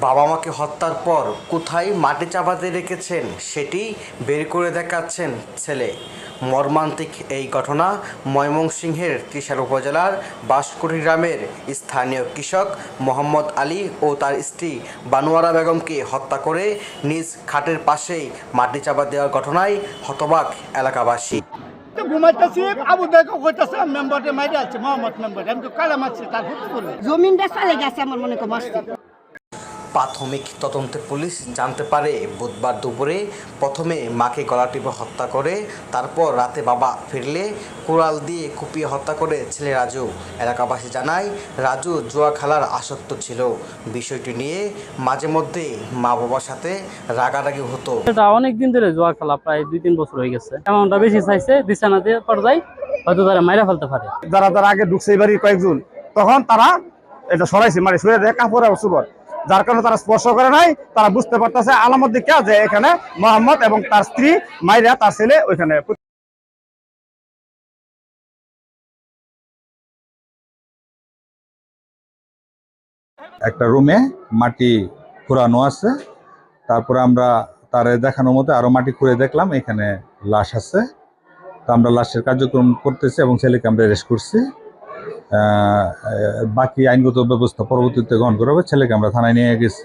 বাবা মাকে হত্যার পর কোথায় মাটি চাপাতে রেখেছেন সেটি বের করে দেখাচ্ছেন ছেলে। মর্মান্তিক এই ঘটনা ময়মনসিংহের ত্রিশাল উপজেলার বাঁশকুড়ি গ্রামের স্থানীয় কৃষক মোহাম্মদ আলী ও তার স্ত্রী বানোয়ারা বেগমকে হত্যা করে নিজ খাটের পাশেই মাটি চাপা দেওয়ার ঘটনায় হতবাক এলাকাবাসী। ঘুমাইতেছি আবু দেখো কইতেছে মেম্বারে মাইরে আছে মোহাম্মদ মেম্বার আমি তো কালা মারছি তার জমিনটা চলে গেছে আমার মনে কর মাসতে প্রাথমিক তদন্তে পুলিশ জানতে পারে বুধবার দুপুরে প্রথমে মাকে গলা টিপে হত্যা করে তারপর রাতে বাবা ফিরলে কোরাল দিয়ে কুপিয়ে হত্যা করে ছেলে রাজু। এলাকাবাসী জানায় রাজু জুয়া খেলার আসক্ত ছিল। বিষয়টি নিয়ে মাঝে মধ্যে মা বাবার সাথে রাগারাগি হতো। এটা অনেক দিন ধরে জুয়া খেলা প্রায় দুই তিন বছর হয়ে গেছে। এমনটা বেশি চাইছে দিয়ে পর্যায়ে হয়তো তারা মাইরা ফেলতে পারে। যারা তারা আগে ঢুকছে এবারই কয়েকজন তখন তারা এটা সরাইছে মানে সরে দেয় কাপড় আর যার কারণে তারা স্পর্শ করে নাই, তারা বুঝতে পারতেছে আলামত দিকে যে এখানে মোহাম্মদ এবং তার স্ত্রী মাইরা, তার ছেলে ওইখানে একটা রুমে মাটি খুঁড়ানো আছে। তারপরে আমরা তার দেখানোর মতো আরও মাটি খুঁড়ে দেখলাম, এখানে লাশ আছে। তো আমরা লাশের কার্যক্রম করতেছি এবং ছেলেকে আমরা রেস্ট করছি। বাকি আইনগত ব্যবস্থা পরবর্তীতে গ্রহণ করা হবে। ছেলেকে আমরা থানায় নিয়ে গেছি।